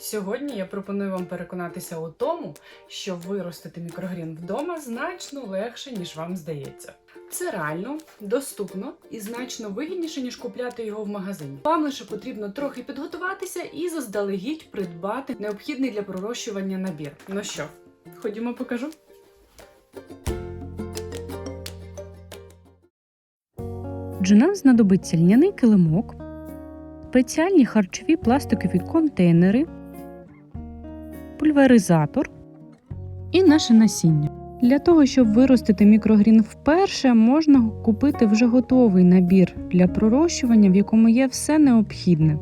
Сьогодні я пропоную вам переконатися у тому, що виростити мікрогрін вдома значно легше, ніж вам здається. Це реально, доступно і значно вигідніше, ніж купляти його в магазині. Вам лише потрібно трохи підготуватися і заздалегідь придбати необхідний для пророщування набір. Ну що, ходімо покажу. Отже, нам знадобиться льняний килимок, спеціальні харчові пластикові контейнери, пульверизатор і наше насіння. Для того, щоб виростити мікрогрін вперше, можна купити вже готовий набір для пророщування, в якому є все необхідне.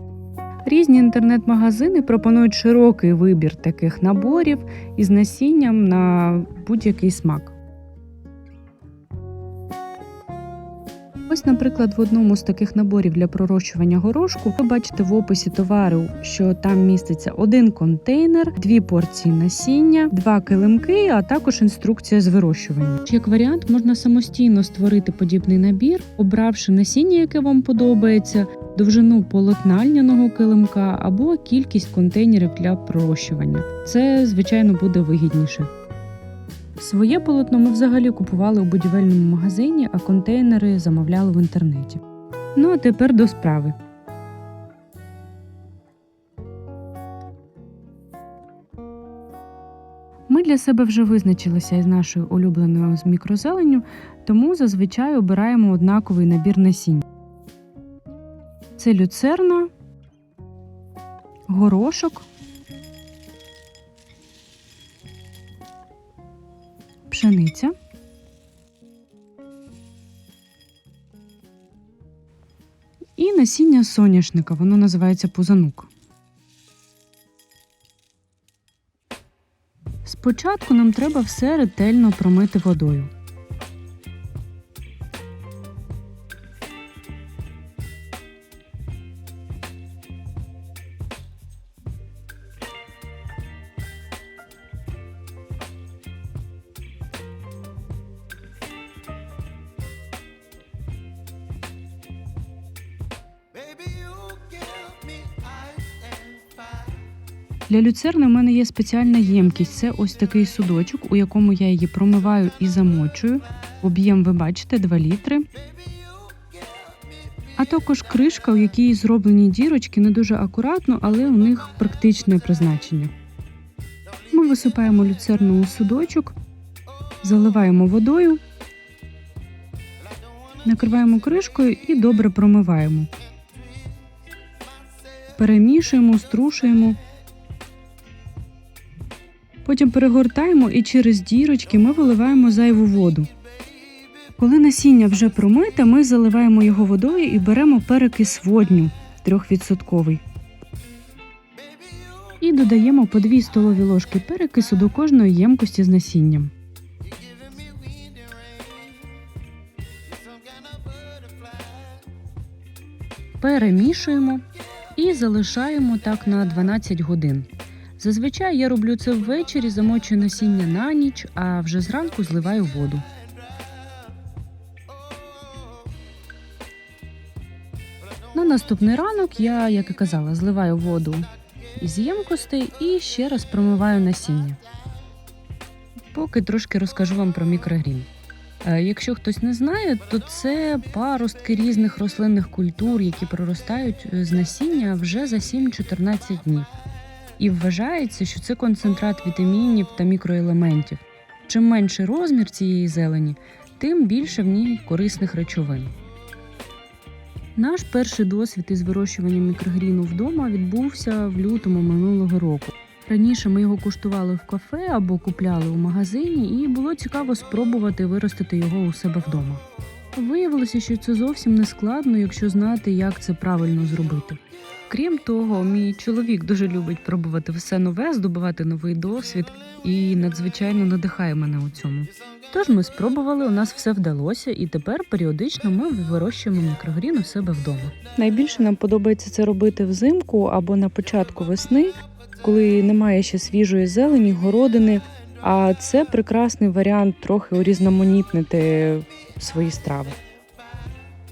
Різні інтернет-магазини пропонують широкий вибір таких наборів із насінням на будь-який смак. Ось, наприклад, в одному з таких наборів для пророщування горошку ви бачите в описі товару, що там міститься один контейнер, дві порції насіння, два килимки, а також інструкція з вирощування. Як варіант, можна самостійно створити подібний набір, обравши насіння, яке вам подобається, довжину полотна льняного килимка або кількість контейнерів для пророщування. Це, звичайно, буде вигідніше. Своє полотно ми взагалі купували у будівельному магазині, а контейнери замовляли в інтернеті. Ну а тепер до справи. Ми для себе вже визначилися із нашою улюбленою з мікрозеленню, тому зазвичай обираємо однаковий набір насінь. Це люцерна, горошок, пшениця. І насіння соняшника, воно називається пузанук. Спочатку нам треба все ретельно промити водою. Для люцерни в мене є спеціальна ємкість. Це ось такий судочок, у якому я її промиваю і замочую. Об'єм ви бачите 2 літри. А також кришка, у якій зроблені дірочки не дуже акуратно, але у них практичне призначення. Ми висипаємо люцерну у судочок, заливаємо водою, накриваємо кришкою і добре промиваємо. Перемішуємо, струшуємо. Потім перегортаємо і через дірочки ми виливаємо зайву воду. Коли насіння вже промите, ми заливаємо його водою і беремо перекис водню 3%. І додаємо по 2 столові ложки перекису до кожної ємкості з насінням. Перемішуємо і залишаємо так на 12 годин. Зазвичай я роблю це ввечері, замочую насіння на ніч, а вже зранку зливаю воду. На наступний ранок я, як і казала, зливаю воду із ємкостей і ще раз промиваю насіння. Поки трошки розкажу вам про мікрогрін. Е, Якщо хтось не знає, то це паростки різних рослинних культур, які проростають е, з насіння вже за 7-14 днів. І вважається, що це концентрат вітамінів та мікроелементів. Чим менший розмір цієї зелені, тим більше в ній корисних речовин. Наш перший досвід із вирощуванням мікрогріну вдома відбувся в лютому минулого року. Раніше ми його куштували в кафе або купляли у магазині, і було цікаво спробувати виростити його у себе вдома. Виявилося, що це зовсім не складно, якщо знати, як це правильно зробити. Крім того, мій чоловік дуже любить пробувати все нове, здобувати новий досвід і надзвичайно надихає мене у цьому. Тож ми спробували, у нас все вдалося, і тепер періодично ми вирощуємо мікрогрін у себе вдома. Найбільше нам подобається це робити взимку або на початку весни, коли немає ще свіжої зелені, городини. А це прекрасний варіант трохи урізноманітнити свої страви.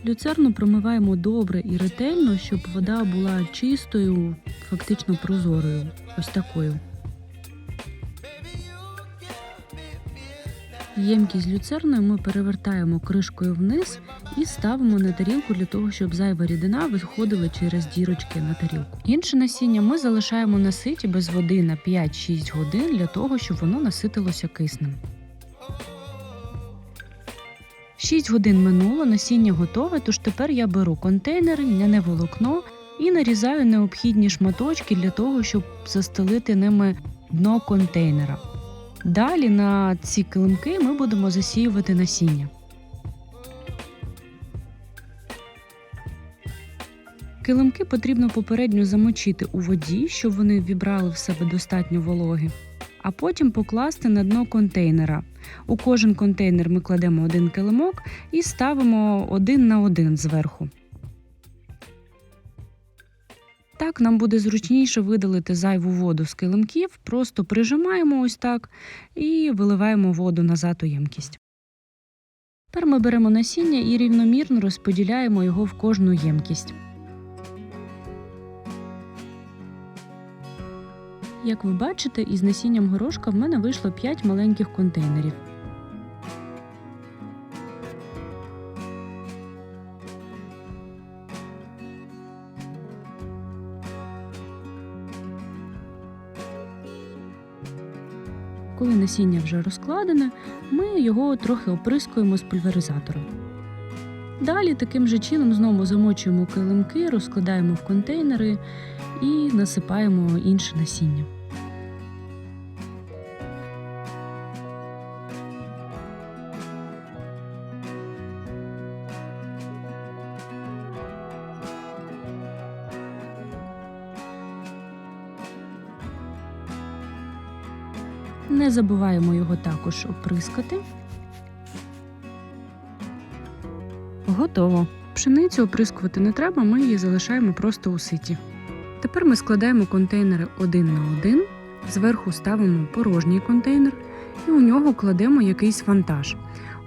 Люцерну промиваємо добре і ретельно, щоб вода була чистою, фактично прозорою. Ось такою. Ємкість люцерною ми перевертаємо кришкою вниз і ставимо на тарілку для того, щоб зайва рідина виходила через дірочки на тарілку. Інше насіння ми залишаємо на ситі без води на 5-6 годин для того, щоб воно наситилося киснем. 6 годин минуло, насіння готове, тож тепер я беру контейнер, льняне волокно і нарізаю необхідні шматочки для того, щоб застелити ними дно контейнера. Далі на ці килимки ми будемо засіювати насіння. Килимки потрібно попередньо замочити у воді, щоб вони вібрали в себе достатньо вологи, а потім покласти на дно контейнера. У кожен контейнер ми кладемо один килимок і ставимо один на один зверху. Так нам буде зручніше видалити зайву воду з килимків, просто прижимаємо ось так і виливаємо воду назад у ємкість. Тепер ми беремо насіння і рівномірно розподіляємо його в кожну ємкість. Як ви бачите, із насінням горошка в мене вийшло 5 маленьких контейнерів. Коли насіння вже розкладене, ми його трохи оприскуємо з пульверизатором. Далі таким же чином знову замочуємо килимки, розкладаємо в контейнери і насипаємо інше насіння. Не забуваємо його також оприскати. Готово. Пшеницю оприскувати не треба, ми її залишаємо просто у ситі. Тепер ми складаємо контейнери один на один, зверху ставимо порожній контейнер і у нього кладемо якийсь вантаж.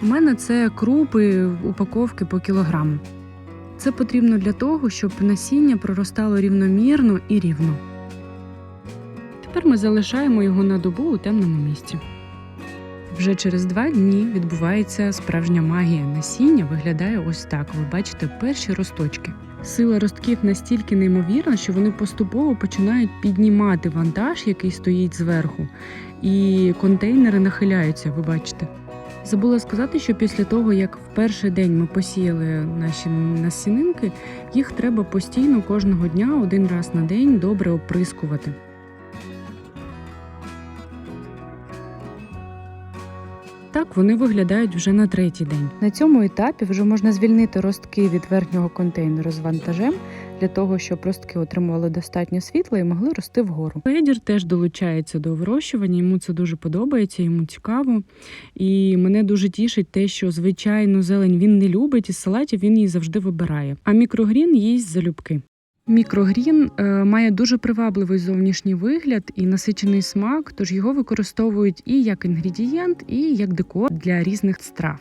У мене це крупи упаковки по кілограму. Це потрібно для того, щоб насіння проростало рівномірно і рівно. Тепер ми залишаємо його на добу у темному місці. Вже через два дні відбувається справжня магія. Насіння виглядає ось так. Ви бачите перші росточки. Сила ростків настільки неймовірна, що вони поступово починають піднімати вантаж, який стоїть зверху, і контейнери нахиляються. Ви бачите. Забула сказати, що після того, як в перший день ми посіяли наші насінинки, їх треба постійно кожного дня, один раз на день, добре оприскувати. Так вони виглядають вже на третій день. На цьому етапі вже можна звільнити ростки від верхнього контейнеру з вантажем для того, щоб ростки отримували достатньо світла і могли рости вгору. Федір теж долучається до вирощування. Йому це дуже подобається, йому цікаво. І мене дуже тішить те, що звичайно зелень він не любить із салатів він її завжди вибирає. А мікрогрін їсть залюбки. Мікрогрін е, має дуже привабливий зовнішній вигляд і насичений смак, тож його використовують і як інгредієнт, і як декор для різних страв.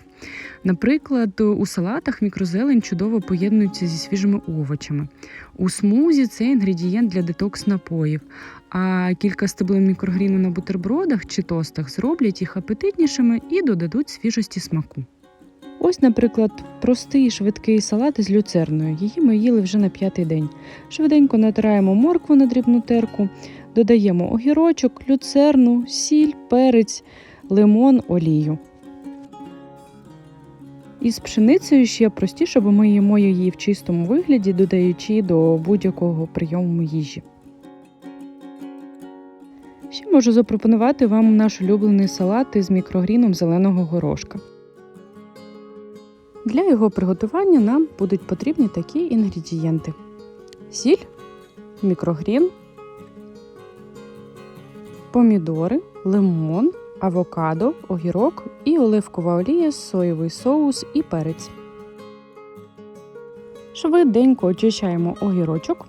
Наприклад, у салатах мікрозелень чудово поєднується зі свіжими овочами. У смузі це інгредієнт для детокс напоїв. А кілька стеблин мікрогріну на бутербродах чи тостах зроблять їх апетитнішими і додадуть свіжості смаку. Ось, наприклад, простий швидкий салат із люцерною. Її ми їли вже на п'ятий день. Швиденько натираємо моркву на дрібну терку, додаємо огірочок, люцерну, сіль, перець, лимон, олію. Із пшеницею ще простіше, бо ми їмо її в чистому вигляді, додаючи до будь-якого прийому їжі. Ще можу запропонувати вам наш улюблений салат із мікрогріном зеленого горошка. Для його приготування нам будуть потрібні такі інгредієнти: сіль, мікрогрін, помідори, лимон, авокадо, огірок і оливкова олія, соєвий соус і перець. Швиденько очищаємо огірочок.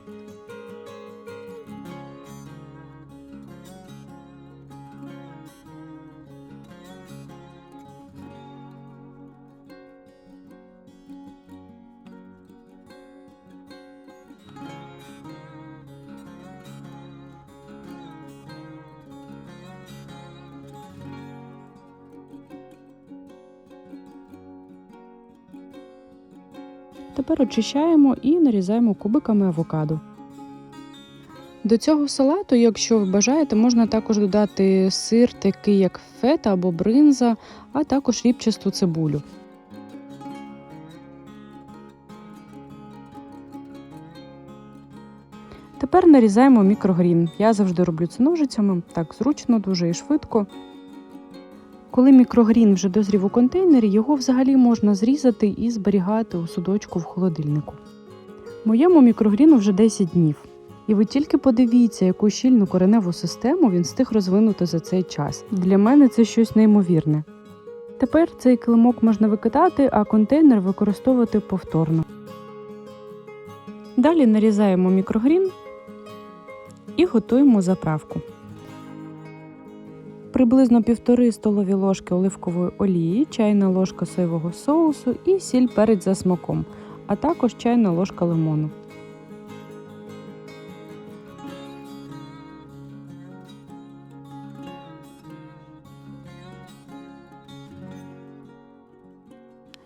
Тепер очищаємо і нарізаємо кубиками авокадо. До цього салату, якщо ви бажаєте, можна також додати сир, такий як фета або бринза, а також рібчасту цибулю. Тепер нарізаємо мікрогрін. Я завжди роблю це ножицями, так зручно, дуже і швидко. Коли мікрогрін вже дозрів у контейнері, його взагалі можна зрізати і зберігати у судочку в холодильнику. Моєму мікрогріну вже 10 днів. І ви тільки подивіться, яку щільну кореневу систему він встиг розвинути за цей час. Для мене це щось неймовірне. Тепер цей килимок можна викидати, а контейнер використовувати повторно. Далі нарізаємо мікрогрін і готуємо заправку. Приблизно півтори столові ложки оливкової олії, чайна ложка соєвого соусу і сіль перець за смаком, а також чайна ложка лимону.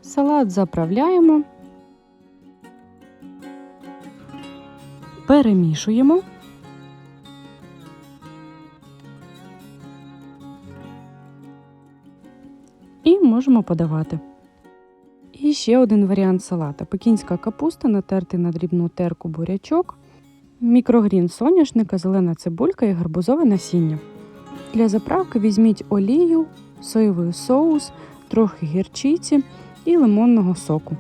Салат заправляємо, перемішуємо. І можемо подавати. І ще один варіант салата: пекінська капуста, натертий на дрібну терку бурячок, мікрогрін соняшника, зелена цибулька і гарбузове насіння. Для заправки візьміть олію, соєвий соус, трохи гірчиці і лимонного соку.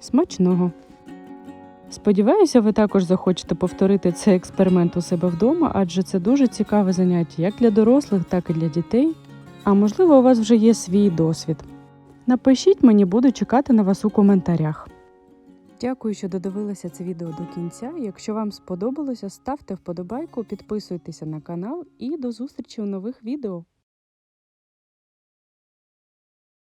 Смачного! Сподіваюся, ви також захочете повторити цей експеримент у себе вдома, адже це дуже цікаве заняття як для дорослих, так і для дітей. А можливо, у вас вже є свій досвід. Напишіть мені, буду чекати на вас у коментарях. Дякую, що додивилися це відео до кінця. Якщо вам сподобалося, ставте вподобайку, підписуйтеся на канал і до зустрічі у нових відео.